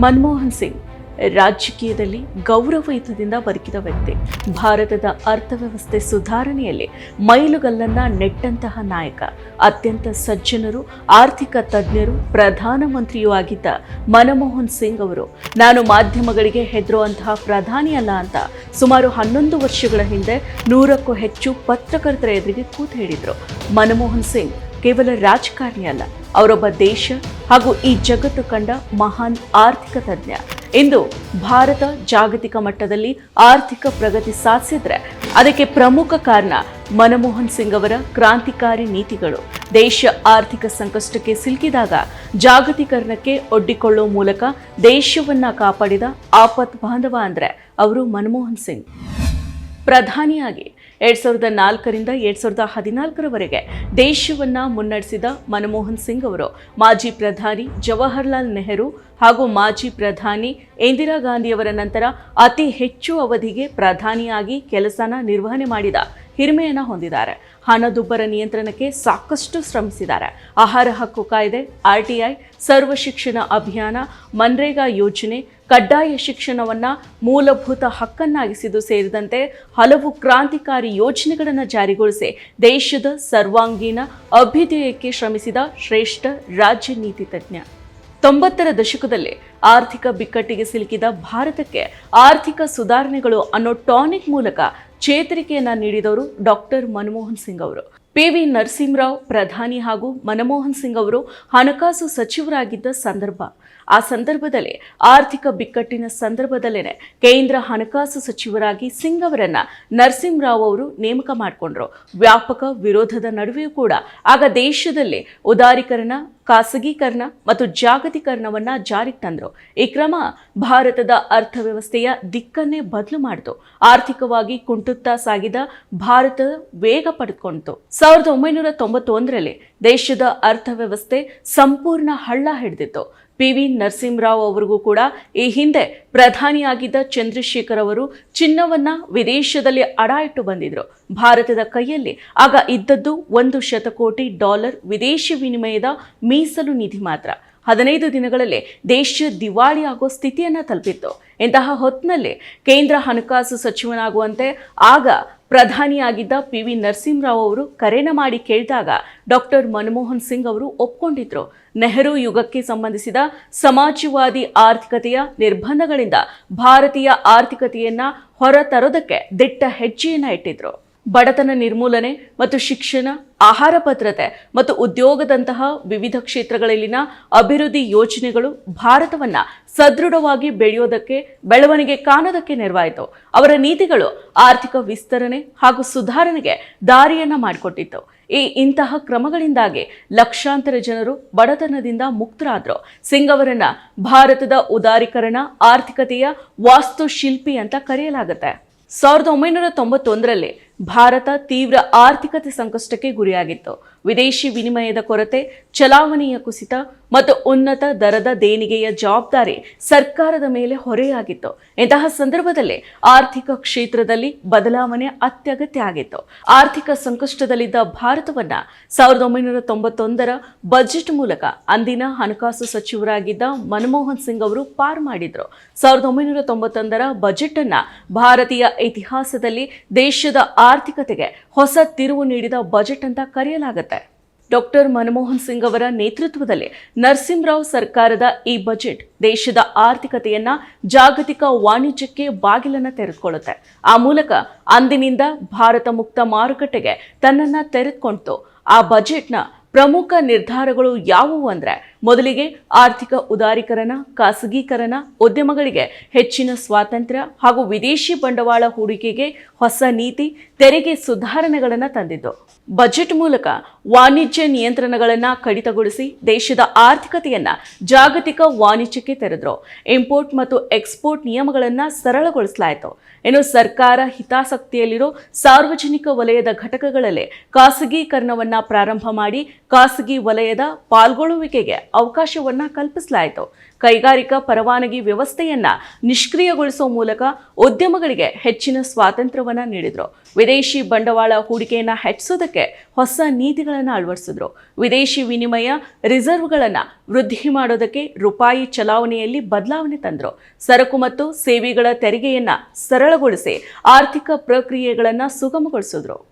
ಮನಮೋಹನ್ ಸಿಂಗ್ ರಾಜಕೀಯದಲ್ಲಿ ಗೌರವಯುತದಿಂದ ಬದುಕಿದ ವ್ಯಕ್ತಿ. ಭಾರತದ ಅರ್ಥವ್ಯವಸ್ಥೆ ಸುಧಾರಣೆಯಲ್ಲಿ ಮೈಲುಗಲ್ಲನ್ನ ನೆಟ್ಟಂತಹ ನಾಯಕ. ಅತ್ಯಂತ ಸಜ್ಜನರು, ಆರ್ಥಿಕ ತಜ್ಞರು ಪ್ರಧಾನಮಂತ್ರಿಯೂ ಆಗಿದ್ದ ಮನಮೋಹನ್ ಸಿಂಗ್ ಅವರು, ನಾನು ಮಾಧ್ಯಮಗಳಿಗೆ ಹೆದರುವಂತಹ ಪ್ರಧಾನಿಯಲ್ಲ ಅಂತ ಸುಮಾರು ಹನ್ನೊಂದು ವರ್ಷಗಳ ಹಿಂದೆ ನೂರಕ್ಕೂ ಹೆಚ್ಚು ಪತ್ರಕರ್ತರ ಎದುರಿಗೆ ಕೂತು ಹೇಳಿದರು. ಮನಮೋಹನ್ ಸಿಂಗ್ ಕೇವಲ ರಾಜಕಾರಣಿ ಅಲ್ಲ, ಅವರೊಬ್ಬ ದೇಶ ಹಾಗೂ ಈ ಜಗತ್ತು ಕಂಡ ಮಹಾನ್ ಆರ್ಥಿಕ ತಜ್ಞ. ಇಂದು ಭಾರತ ಜಾಗತಿಕ ಮಟ್ಟದಲ್ಲಿ ಆರ್ಥಿಕ ಪ್ರಗತಿ ಸಾಧಿಸಿದ್ರೆ ಅದಕ್ಕೆ ಪ್ರಮುಖ ಕಾರಣ ಮನಮೋಹನ್ ಸಿಂಗ್ ಅವರ ಕ್ರಾಂತಿಕಾರಿ ನೀತಿಗಳು. ದೇಶ ಆರ್ಥಿಕ ಸಂಕಷ್ಟಕ್ಕೆ ಸಿಲುಕಿದಾಗ ಜಾಗತೀಕರಣಕ್ಕೆ ಒಡ್ಡಿಕೊಳ್ಳುವ ಮೂಲಕ ದೇಶವನ್ನ ಕಾಪಾಡಿದ ಆಪತ್ ಬಾಂಧವ ಅಂದ್ರೆ ಅವರು ಮನಮೋಹನ್ ಸಿಂಗ್. ಪ್ರಧಾನಿಯಾಗಿ ಎರಡ್ ಸಾವಿರದ ನಾಲ್ಕರಿಂದ ಎರಡ್ ಸಾವಿರದ ಹದಿನಾಲ್ಕರವರೆಗೆ ದೇಶವನ್ನ ಮುನ್ನಡೆಸಿದ ಮನಮೋಹನ್ ಸಿಂಗ್ ಅವರು ಮಾಜಿ ಪ್ರಧಾನಿ ಜವಾಹರ್ಲಾಲ್ ನೆಹರು ಹಾಗೂ ಮಾಜಿ ಪ್ರಧಾನಿ ಇಂದಿರಾ ಗಾಂಧಿಯವರ ನಂತರ ಅತಿ ಹೆಚ್ಚು ಅವಧಿಗೆ ಪ್ರಧಾನಿಯಾಗಿ ಕೆಲಸನ ನಿರ್ವಹಣೆ ಮಾಡಿದ ಹಿರಿಮೆಯನ್ನು ಹೊಂದಿದ್ದಾರೆ. ಹಣದುಬ್ಬರ ನಿಯಂತ್ರಣಕ್ಕೆ ಸಾಕಷ್ಟು ಶ್ರಮಿಸಿದ್ದಾರೆ. ಆಹಾರ ಹಕ್ಕು ಕಾಯ್ದೆ ಆರ್ಟಿಐ ಸರ್ವ ಶಿಕ್ಷಣ ಅಭಿಯಾನ, ಮನ್ರೇಗಾ ಯೋಜನೆ, ಕಡ್ಡಾಯ ಶಿಕ್ಷಣವನ್ನ ಮೂಲಭೂತ ಹಕ್ಕನ್ನಾಗಿಸಿದ್ದು ಸೇರಿದಂತೆ ಹಲವು ಕ್ರಾಂತಿಕಾರಿ ಯೋಜನೆಗಳನ್ನು ಜಾರಿಗೊಳಿಸಿ ದೇಶದ ಸರ್ವಾಂಗೀಣ ಅಭ್ಯುದಯಕ್ಕೆ ಶ್ರಮಿಸಿದ ಶ್ರೇಷ್ಠ ರಾಜ್ಯ ನೀತಿ ತಜ್ಞ. ತೊಂಬತ್ತರ ದಶಕದಲ್ಲಿ ಆರ್ಥಿಕ ಬಿಕ್ಕಟ್ಟಿಗೆ ಸಿಲುಕಿದ ಭಾರತಕ್ಕೆ ಆರ್ಥಿಕ ಸುಧಾರಣೆಗಳು ಅನ್ನೋ ಟಾನಿಕ್ ಮೂಲಕ ಚೇತರಿಕೆಯನ್ನ ನೀಡಿದವರು ಡಾಕ್ಟರ್ ಮನಮೋಹನ್ ಸಿಂಗ್ ಅವರು. ಪಿ ವಿ ನರಸಿಂಹರಾವ್ ಪ್ರಧಾನಿ ಹಾಗೂ ಮನಮೋಹನ್ ಸಿಂಗ್ ಅವರು ಹಣಕಾಸು ಸಚಿವರಾಗಿದ್ದ ಸಂದರ್ಭ. ಆ ಸಂದರ್ಭದಲ್ಲಿ ಆರ್ಥಿಕ ಬಿಕ್ಕಟ್ಟಿನ ಸಂದರ್ಭದಲ್ಲೇ ಕೇಂದ್ರ ಹಣಕಾಸು ಸಚಿವರಾಗಿ ಸಿಂಗ್ ಅವರನ್ನ ನರಸಿಂಹರಾವ್ ಅವರು ನೇಮಕ ಮಾಡಿಕೊಂಡ್ರು. ವ್ಯಾಪಕ ವಿರೋಧದ ನಡುವೆಯೂ ಕೂಡ ಆಗ ದೇಶದಲ್ಲಿ ಉದಾರೀಕರಣ ಖಾಸಗೀಕರಣ ಮತ್ತು ಜಾಗತೀಕರಣವನ್ನ ಜಾರಿಗೆ ತಂದರು. ಈ ಕ್ರಮ ಭಾರತದ ಅರ್ಥವ್ಯವಸ್ಥೆಯ ದಿಕ್ಕನ್ನೇ ಬದಲು ಮಾಡಿತು. ಆರ್ಥಿಕವಾಗಿ ಕುಂಟುತ್ತಾ ಸಾಗಿದ ಭಾರತ ವೇಗ ಪಡೆದುಕೊಂಡಿತು. ಸಾವಿರದ ಒಂಬೈನೂರ ತೊಂಬತ್ತೊಂದರಲ್ಲಿ ದೇಶದ ಅರ್ಥವ್ಯವಸ್ಥೆ ಸಂಪೂರ್ಣ ಹಳ್ಳ ಹಿಡಿದಿತ್ತು. ಪಿ ವಿ ನರಸಿಂಹರಾವ್ ಅವರಿಗೂ ಕೂಡ ಈ ಹಿಂದೆ ಪ್ರಧಾನಿಯಾಗಿದ್ದ ಚಂದ್ರಶೇಖರ್ ಅವರು ಚಿನ್ನವನ್ನ ವಿದೇಶದಲ್ಲಿ ಅಡ ಇಟ್ಟು ಬಂದಿದ್ರು. ಭಾರತದ ಕೈಯಲ್ಲಿ ಆಗ ಇದ್ದದ್ದು ಒಂದು ಶತಕೋಟಿ ಡಾಲರ್ ವಿದೇಶಿ ವಿನಿಮಯದ ಮೀಸಲು ನಿಧಿ ಮಾತ್ರ. ಹದಿನೈದು ದಿನಗಳಲ್ಲಿ ದೇಶ ದಿವಾಳಿ ಆಗೋ ಸ್ಥಿತಿಯನ್ನು ತಲುಪಿತ್ತು. ಇಂತಹ ಹೊತ್ತಿನಲ್ಲಿ ಕೇಂದ್ರ ಹಣಕಾಸು ಸಚಿವನಾಗುವಂತೆ ಆಗ ಪ್ರಧಾನಿಯಾಗಿದ್ದ ಪಿ ವಿ ನರಸಿಂಹರಾವ್ ಅವರು ಕರೆನ ಮಾಡಿ ಕೇಳಿದಾಗ ಡಾಕ್ಟರ್ ಮನಮೋಹನ್ ಸಿಂಗ್ ಅವರು ಒಪ್ಕೊಂಡಿದ್ರು. ನೆಹರು ಯುಗಕ್ಕೆ ಸಂಬಂಧಿಸಿದ ಸಮಾಜವಾದಿ ಆರ್ಥಿಕತೆಯ ನಿರ್ಬಂಧಗಳಿಂದ ಭಾರತೀಯ ಆರ್ಥಿಕತೆಯನ್ನ ಹೊರತರೋದಕ್ಕೆ ದಿಟ್ಟ ಹೆಜ್ಜೆಯನ್ನ ಇಟ್ಟಿದ್ರು. ಬಡತನ ನಿರ್ಮೂಲನೆ ಮತ್ತು ಶಿಕ್ಷಣ, ಆಹಾರ ಭದ್ರತೆ ಮತ್ತು ಉದ್ಯೋಗದಂತಹ ವಿವಿಧ ಕ್ಷೇತ್ರಗಳಲ್ಲಿನ ಅಭಿವೃದ್ಧಿ ಯೋಜನೆಗಳು ಭಾರತವನ್ನ ಸದೃಢವಾಗಿ ಬೆಳೆಯೋದಕ್ಕೆ, ಬೆಳವಣಿಗೆ ಕಾಣೋದಕ್ಕೆ ನೆರವಾಯಿತು. ಅವರ ನೀತಿಗಳು ಆರ್ಥಿಕ ವಿಸ್ತರಣೆ ಹಾಗೂ ಸುಧಾರಣೆಗೆ ದಾರಿಯನ್ನ ಮಾಡಿಕೊಟ್ಟಿತ್ತು. ಈ ಇಂತಹ ಕ್ರಮಗಳಿಂದಾಗಿ ಲಕ್ಷಾಂತರ ಜನರು ಬಡತನದಿಂದ ಮುಕ್ತರಾದರು. ಸಿಂಗ್ ಅವರನ್ನ ಭಾರತದ ಉದಾರೀಕರಣ, ಆರ್ಥಿಕತೆಯ ವಾಸ್ತುಶಿಲ್ಪಿ ಅಂತ ಕರೆಯಲಾಗುತ್ತೆ. ಸಾವಿರದ ಒಂಬೈನೂರ ತೊಂಬತ್ತೊಂದರಲ್ಲಿ ಭಾರತ ತೀವ್ರ ಆರ್ಥಿಕತೆ ಸಂಕಷ್ಟಕ್ಕೆ ಗುರಿಯಾಗಿತ್ತು. ವಿದೇಶಿ ವಿನಿಮಯದ ಕೊರತೆ, ಚಲಾವಣೆಯ ಕುಸಿತ ಮತ್ತು ಉನ್ನತ ದರದ ದೇಣಿಗೆಯ ಜವಾಬ್ದಾರಿ ಸರ್ಕಾರದ ಮೇಲೆ ಹೊರೆಯಾಗಿತ್ತು. ಇಂತಹ ಸಂದರ್ಭದಲ್ಲಿ ಆರ್ಥಿಕ ಕ್ಷೇತ್ರದಲ್ಲಿ ಬದಲಾವಣೆ ಅತ್ಯಗತ್ಯ ಆಗಿತ್ತು. ಆರ್ಥಿಕ ಸಂಕಷ್ಟದಲ್ಲಿದ್ದ ಭಾರತವನ್ನ ಸಾವಿರದ ಒಂಬೈನೂರ ತೊಂಬತ್ತೊಂದರ ಬಜೆಟ್ ಮೂಲಕ ಅಂದಿನ ಹಣಕಾಸು ಸಚಿವರಾಗಿದ್ದ ಮನಮೋಹನ್ ಸಿಂಗ್ ಅವರು ಪಾರ್ ಮಾಡಿದ್ರು. ಸಾವಿರದ ಒಂಬೈನೂರ ತೊಂಬತ್ತೊಂದರ ಬಜೆಟ್ ಅನ್ನ ಭಾರತೀಯ ಇತಿಹಾಸದಲ್ಲಿ ದೇಶದ ಆರ್ಥಿಕತೆಗೆ ಹೊಸ ತಿರುವು ನೀಡಿದ ಬಜೆಟ್ ಅಂತ ಕರೆಯಲಾಗುತ್ತೆ ಡಾಕ್ಟರ್ ಮನಮೋಹನ್ ಸಿಂಗ್ ಅವರ ನೇತೃತ್ವದಲ್ಲಿ ನರಸಿಂಹರಾವ್ ಸರ್ಕಾರದ ಈ ಬಜೆಟ್ ದೇಶದ ಆರ್ಥಿಕತೆಯನ್ನ ಜಾಗತಿಕ ವಾಣಿಜ್ಯಕ್ಕೆ ಬಾಗಿಲನ್ನ ತೆರೆದುಕೊಳ್ಳುತ್ತೆ. ಆ ಮೂಲಕ ಅಂದಿನಿಂದ ಭಾರತ ಮುಕ್ತ ಮಾರುಕಟ್ಟೆಗೆ ತನ್ನನ್ನ ತೆರೆದುಕೊಂಡಿತು. ಆ ಬಜೆಟ್ನ ಪ್ರಮುಖ ನಿರ್ಧಾರಗಳು ಯಾವುವು ಅಂದ್ರೆ ಮೊದಲಿಗೆ ಆರ್ಥಿಕ ಉದಾರೀಕರಣ, ಖಾಸಗೀಕರಣ, ಉದ್ಯಮಗಳಿಗೆ ಹೆಚ್ಚಿನ ಸ್ವಾತಂತ್ರ್ಯ ಹಾಗೂ ವಿದೇಶಿ ಬಂಡವಾಳ ಹೂಡಿಕೆಗೆ ಹೊಸ ನೀತಿ, ತೆರಿಗೆ ಸುಧಾರಣೆಗಳನ್ನು ತಂದಿದ್ದು. ಬಜೆಟ್ ಮೂಲಕ ವಾಣಿಜ್ಯ ನಿಯಂತ್ರಣಗಳನ್ನು ಕಡಿತಗೊಳಿಸಿ ದೇಶದ ಆರ್ಥಿಕತೆಯನ್ನು ಜಾಗತಿಕ ವಾಣಿಜ್ಯಕ್ಕೆ ತೆರೆದರು. ಇಂಪೋರ್ಟ್ ಮತ್ತು ಎಕ್ಸ್ಪೋರ್ಟ್ ನಿಯಮಗಳನ್ನು ಸರಳಗೊಳಿಸಲಾಯಿತು. ಇನ್ನು ಸರ್ಕಾರ ಹಿತಾಸಕ್ತಿಯಲ್ಲಿರೋ ಸಾರ್ವಜನಿಕ ವಲಯದ ಘಟಕಗಳಲ್ಲಿ ಖಾಸಗೀಕರಣವನ್ನು ಪ್ರಾರಂಭ ಮಾಡಿ ಖಾಸಗಿ ವಲಯದ ಪಾಲ್ಗೊಳ್ಳುವಿಕೆಗೆ ಅವಕಾಶವನ್ನ ಕಲ್ಪಿಸಲಾಯಿತು. ಕೈಗಾರಿಕಾ ಪರವಾನಗಿ ವ್ಯವಸ್ಥೆಯನ್ನ ನಿಷ್ಕ್ರಿಯಗೊಳಿಸುವ ಮೂಲಕ ಉದ್ಯಮಗಳಿಗೆ ಹೆಚ್ಚಿನ ಸ್ವಾತಂತ್ರ್ಯವನ್ನ ನೀಡಿದ್ರು. ವಿದೇಶಿ ಬಂಡವಾಳ ಹೂಡಿಕೆಯನ್ನ ಹೆಚ್ಚಿಸೋದಕ್ಕೆ ಹೊಸ ನೀತಿಗಳನ್ನು ಅಳವಡಿಸಿದ್ರು. ವಿದೇಶಿ ವಿನಿಮಯ ರಿಸರ್ವ್ಗಳನ್ನ ವೃದ್ಧಿ ಮಾಡೋದಕ್ಕೆ ರೂಪಾಯಿ ಚಲಾವಣೆಯಲ್ಲಿ ಬದಲಾವಣೆ ತಂದ್ರು. ಸರಕು ಮತ್ತು ಸೇವೆಗಳ ತೆರಿಗೆಯನ್ನ ಸರಳಗೊಳಿಸಿ ಆರ್ಥಿಕ ಪ್ರಕ್ರಿಯೆಗಳನ್ನ ಸುಗಮಗೊಳಿಸಿದ್ರು.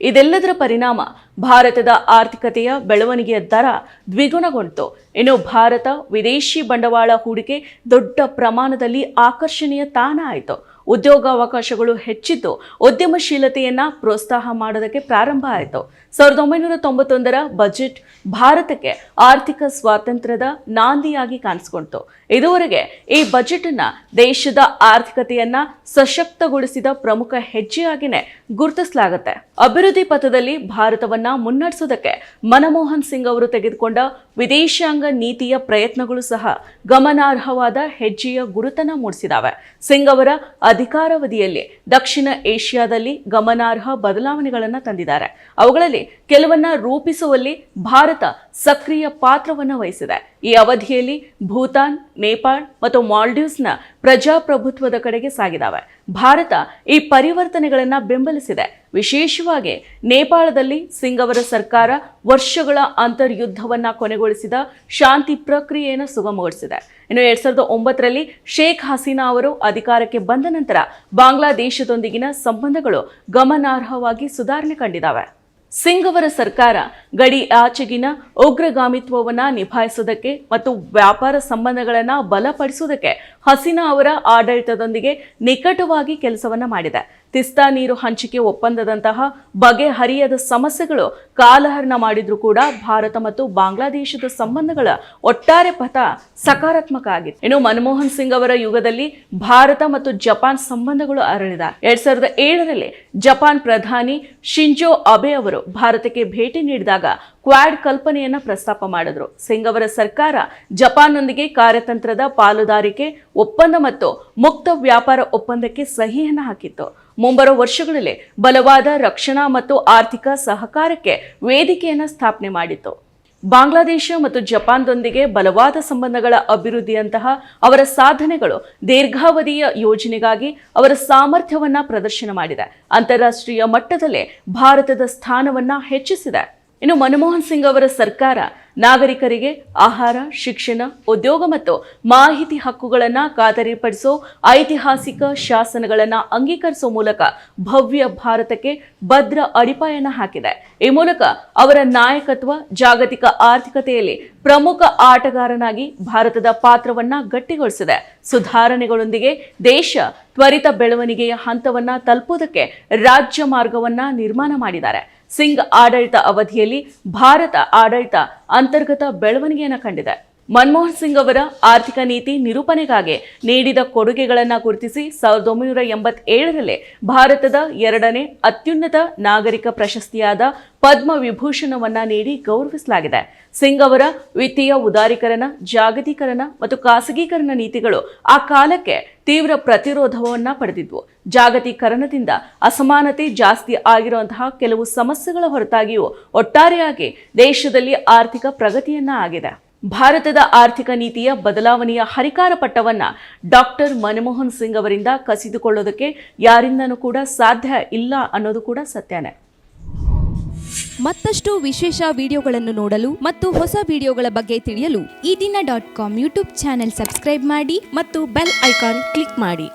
ಇದೆಲ್ಲದರ ಪರಿಣಾಮ ಭಾರತದ ಆರ್ಥಿಕತೆಯ ಬೆಳವಣಿಗೆಯ ದರ ದ್ವಿಗುಣಗೊಂಡಿತು. ಇನ್ನು ಭಾರತ ವಿದೇಶಿ ಬಂಡವಾಳ ಹೂಡಿಕೆ ದೊಡ್ಡ ಪ್ರಮಾಣದಲ್ಲಿ ಆಕರ್ಷಣೀಯ ತಾಣ ಆಯಿತು. ಉದ್ಯೋಗಾವಕಾಶಗಳು ಹೆಚ್ಚಿದ್ದು, ಉದ್ಯಮಶೀಲತೆಯನ್ನು ಪ್ರೋತ್ಸಾಹ ಮಾಡೋದಕ್ಕೆ ಪ್ರಾರಂಭ ಆಯಿತು. ಸಾವಿರದ ಒಂಬೈನೂರ ತೊಂಬತ್ತೊಂದರ ಬಜೆಟ್ ಭಾರತಕ್ಕೆ ಆರ್ಥಿಕ ಸ್ವಾತಂತ್ರ್ಯದ ನಾಂದಿಯಾಗಿ ಕಾಣಿಸ್ಕೊಳ್ತು ಇದುವರೆಗೆ ಈ ಬಜೆಟ್ ಅನ್ನ ದೇಶದ ಆರ್ಥಿಕತೆಯನ್ನ ಸಶಕ್ತಗೊಳಿಸಿದ ಪ್ರಮುಖ ಹೆಜ್ಜೆಯಾಗಿನೇ ಗುರುತಿಸಲಾಗುತ್ತೆ. ಅಭಿವೃದ್ಧಿ ಪಥದಲ್ಲಿ ಭಾರತವನ್ನ ಮುನ್ನಡೆಸೋದಕ್ಕೆ ಮನಮೋಹನ್ ಸಿಂಗ್ ಅವರು ತೆಗೆದುಕೊಂಡ ವಿದೇಶಾಂಗ ನೀತಿಯ ಪ್ರಯತ್ನಗಳು ಸಹ ಗಮನಾರ್ಹವಾದ ಹೆಜ್ಜೆಯ ಗುರುತನ್ನ ಮೂಡಿಸಿದಾವೆ. ಸಿಂಗ್ ಅವರ ಅಧಿಕಾರಾವಧಿಯಲ್ಲಿ ದಕ್ಷಿಣ ಏಷ್ಯಾದಲ್ಲಿ ಗಮನಾರ್ಹ ಬದಲಾವಣೆಗಳನ್ನು ತಂದಿದ್ದಾರೆ. ಅವುಗಳಲ್ಲಿ ಕೆಲವನ್ನ ರೂಪಿಸುವಲ್ಲಿ ಭಾರತ ಸಕ್ರಿಯ ಪಾತ್ರವನ್ನು ವಹಿಸಿದೆ. ಈ ಅವಧಿಯಲ್ಲಿ ಭೂತಾನ್ ನೇಪಾಳ್ ಮತ್ತು ಮಾಲ್ಡೀವ್ಸ್ನ ಪ್ರಜಾಪ್ರಭುತ್ವದ ಕಡೆಗೆ ಸಾಗಿದಾವೆ. ಭಾರತ ಈ ಪರಿವರ್ತನೆಗಳನ್ನು ಬೆಂಬಲಿಸಿದೆ. ವಿಶೇಷವಾಗಿ ನೇಪಾಳದಲ್ಲಿ ಸಿಂಗ್ ಅವರ ಸರ್ಕಾರ ವರ್ಷಗಳ ಅಂತರ್ಯುದ್ಧವನ್ನು ಕೊನೆಗೊಳಿಸಿದ ಶಾಂತಿ ಪ್ರಕ್ರಿಯೆಯನ್ನು ಸುಗಮಗೊಳಿಸಿದೆ. ಇನ್ನು ಎರಡ್ ಸಾವಿರದ ಒಂಬತ್ತರಲ್ಲಿ ಶೇಖ್ ಹಸೀನಾ ಅವರು ಅಧಿಕಾರಕ್ಕೆ ಬಂದ ನಂತರ ಬಾಂಗ್ಲಾದೇಶದೊಂದಿಗಿನ ಸಂಬಂಧಗಳು ಗಮನಾರ್ಹವಾಗಿ ಸುಧಾರಣೆ ಕಂಡಿದ್ದಾವೆ ಸಿಂಗ್ ಅವರ ಸರ್ಕಾರ ಗಡಿ ಆಚೆಗಿನ ಉಗ್ರಗಾಮಿತ್ವವನ್ನು ನಿಭಾಯಿಸುವುದಕ್ಕೆ ಮತ್ತು ವ್ಯಾಪಾರ ಸಂಬಂಧಗಳನ್ನು ಬಲಪಡಿಸುವುದಕ್ಕೆ ಹಸೀನಾ ಅವರ ಆಡಳಿತದೊಂದಿಗೆ ನಿಕಟವಾಗಿ ಕೆಲಸವನ್ನು ಮಾಡಿದೆ. ತಿಸ್ತಾ ನೀರು ಹಂಚಿಕೆ ಒಪ್ಪಂದದಂತಹ ಬಗೆಹರಿಯದ ಸಮಸ್ಯೆಗಳು ಕಾಲಹರಣ ಮಾಡಿದ್ರೂ ಕೂಡ ಭಾರತ ಮತ್ತು ಬಾಂಗ್ಲಾದೇಶದ ಸಂಬಂಧಗಳ ಒಟ್ಟಾರೆ ಪಥ ಸಕಾರಾತ್ಮಕ ಆಗಿತ್ತು. ಇನ್ನು ಮನಮೋಹನ್ ಸಿಂಗ್ ಅವರ ಯುಗದಲ್ಲಿ ಭಾರತ ಮತ್ತು ಜಪಾನ್ ಸಂಬಂಧಗಳು ಅರಳಿದ. ಎರಡ್ ಸಾವಿರದ ಏಳರಲ್ಲಿ ಜಪಾನ್ ಪ್ರಧಾನಿ ಶಿಂಜೋ ಅಬೆ ಅವರು ಭಾರತಕ್ಕೆ ಭೇಟಿ ನೀಡಿದಾಗ ಕ್ವಾಡ್ ಕಲ್ಪನೆಯನ್ನ ಪ್ರಸ್ತಾಪ ಮಾಡಿದ್ರು. ಸಿಂಗ್ ಅವರ ಸರ್ಕಾರ ಜಪಾನ್ನೊಂದಿಗೆ ಕಾರ್ಯತಂತ್ರದ ಪಾಲುದಾರಿಕೆ, ಒಪ್ಪಂದ ಮತ್ತು ಮುಕ್ತ ವ್ಯಾಪಾರ ಒಪ್ಪಂದಕ್ಕೆ ಸಹಿಯನ್ನು ಹಾಕಿತ್ತು. ಮುಂಬರುವ ವರ್ಷಗಳಲ್ಲಿ ಬಲವಾದ ರಕ್ಷಣಾ ಮತ್ತು ಆರ್ಥಿಕ ಸಹಕಾರಕ್ಕೆ ವೇದಿಕೆಯನ್ನು ಸ್ಥಾಪನೆ ಮಾಡಿತು ಬಾಂಗ್ಲಾದೇಶ ಮತ್ತು ಜಪಾನ್ದೊಂದಿಗೆ ಬಲವಾದ ಸಂಬಂಧಗಳ ಅಭಿವೃದ್ಧಿಯಂತಹ ಅವರ ಸಾಧನೆಗಳು ದೀರ್ಘಾವಧಿಯ ಯೋಜನೆಗಾಗಿ ಅವರ ಸಾಮರ್ಥ್ಯವನ್ನು ಪ್ರದರ್ಶನ ಮಾಡಿದೆ. ಅಂತಾರಾಷ್ಟ್ರೀಯ ಮಟ್ಟದಲ್ಲೇ ಭಾರತದ ಸ್ಥಾನವನ್ನು ಹೆಚ್ಚಿಸಿದೆ. ಇನ್ನು ಮನಮೋಹನ್ ಸಿಂಗ್ ಅವರ ಸರ್ಕಾರ ನಾಗರಿಕರಿಗೆ ಆಹಾರ, ಶಿಕ್ಷಣ, ಉದ್ಯೋಗ ಮತ್ತು ಮಾಹಿತಿ ಹಕ್ಕುಗಳನ್ನು ಖಾತರಿಪಡಿಸೋ ಐತಿಹಾಸಿಕ ಶಾಸನಗಳನ್ನು ಅಂಗೀಕರಿಸೋ ಮೂಲಕ ಭವ್ಯ ಭಾರತಕ್ಕೆ ಭದ್ರ ಅಡಿಪಾಯನ ಹಾಕಿದೆ. ಈ ಮೂಲಕ ಅವರ ನಾಯಕತ್ವ ಜಾಗತಿಕ ಆರ್ಥಿಕತೆಯಲ್ಲಿ ಪ್ರಮುಖ ಆಟಗಾರನಾಗಿ ಭಾರತದ ಪಾತ್ರವನ್ನ ಗಟ್ಟಿಗೊಳಿಸಿದೆ. ಸುಧಾರಣೆಗಳೊಂದಿಗೆ ದೇಶ ತ್ವರಿತ ಬೆಳವಣಿಗೆಯ ಹಂತವನ್ನ ತಲುಪುವುದಕ್ಕೆ ರಾಜ್ಯ ಮಾರ್ಗವನ್ನು ನಿರ್ಮಾಣ ಮಾಡಿದ್ದಾರೆ. ಸಿಂಗ್ ಆಡಳಿತ ಅವಧಿಯಲ್ಲಿ ಭಾರತ ಆಡಳಿತ ಅಂತರ್ಗತ ಬೆಳವಣಿಗೆಯನ್ನು ಕಂಡಿದೆ. ಮನಮೋಹನ್ ಸಿಂಗ್ ಅವರ ಆರ್ಥಿಕ ನೀತಿ ನಿರೂಪಣೆಗಾಗಿ ನೀಡಿದ ಕೊಡುಗೆಗಳನ್ನು ಗುರುತಿಸಿ ಸಾವಿರದ ಒಂಬೈನೂರ ಎಂಬತ್ತೇಳರಲ್ಲೇ ಭಾರತದ ಎರಡನೇ ಅತ್ಯುನ್ನತ ನಾಗರಿಕ ಪ್ರಶಸ್ತಿಯಾದ ಪದ್ಮ ವಿಭೂಷಣವನ್ನು ನೀಡಿ ಗೌರವಿಸಲಾಗಿದೆ. ಸಿಂಗ್ ಅವರ ವಿತ್ತೀಯ ಉದಾರೀಕರಣ, ಜಾಗತೀಕರಣ ಮತ್ತು ಖಾಸಗೀಕರಣ ನೀತಿಗಳು ಆ ಕಾಲಕ್ಕೆ ತೀವ್ರ ಪ್ರತಿರೋಧವನ್ನು ಪಡೆದಿದ್ವು. ಜಾಗತೀಕರಣದಿಂದ ಅಸಮಾನತೆ ಜಾಸ್ತಿ ಆಗಿರುವಂತಹ ಕೆಲವು ಸಮಸ್ಯೆಗಳ ಹೊರತಾಗಿಯೂ ಒಟ್ಟಾರೆಯಾಗಿ ದೇಶದಲ್ಲಿ ಆರ್ಥಿಕ ಪ್ರಗತಿಯನ್ನ ಆಗಿದೆ. ಭಾರತದ ಆರ್ಥಿಕ ನೀತಿಯ ಬದಲಾವಣೆಯ ಹರಿಕಾರ ಪಟ್ಟವನ್ನು ಡಾಕ್ಟರ್ ಮನಮೋಹನ್ ಸಿಂಗ್ ಅವರಿಂದ ಕಸಿದುಕೊಳ್ಳೋದಕ್ಕೆ ಯಾರಿಂದನೂ ಕೂಡ ಸಾಧ್ಯ ಇಲ್ಲ ಅನ್ನೋದು ಕೂಡ ಸತ್ಯನೇ. ಮತ್ತಷ್ಟು ವಿಶೇಷ ವಿಡಿಯೋಗಳನ್ನು ನೋಡಲು ಮತ್ತು ಹೊಸ ವಿಡಿಯೋಗಳ ಬಗ್ಗೆ ತಿಳಿಯಲು Ee Dina dot com YouTube channel subscribe ಮಾಡಿ ಮತ್ತು ಬೆಲ್ ಐಕಾನ್ ಕ್ಲಿಕ್ ಮಾಡಿ.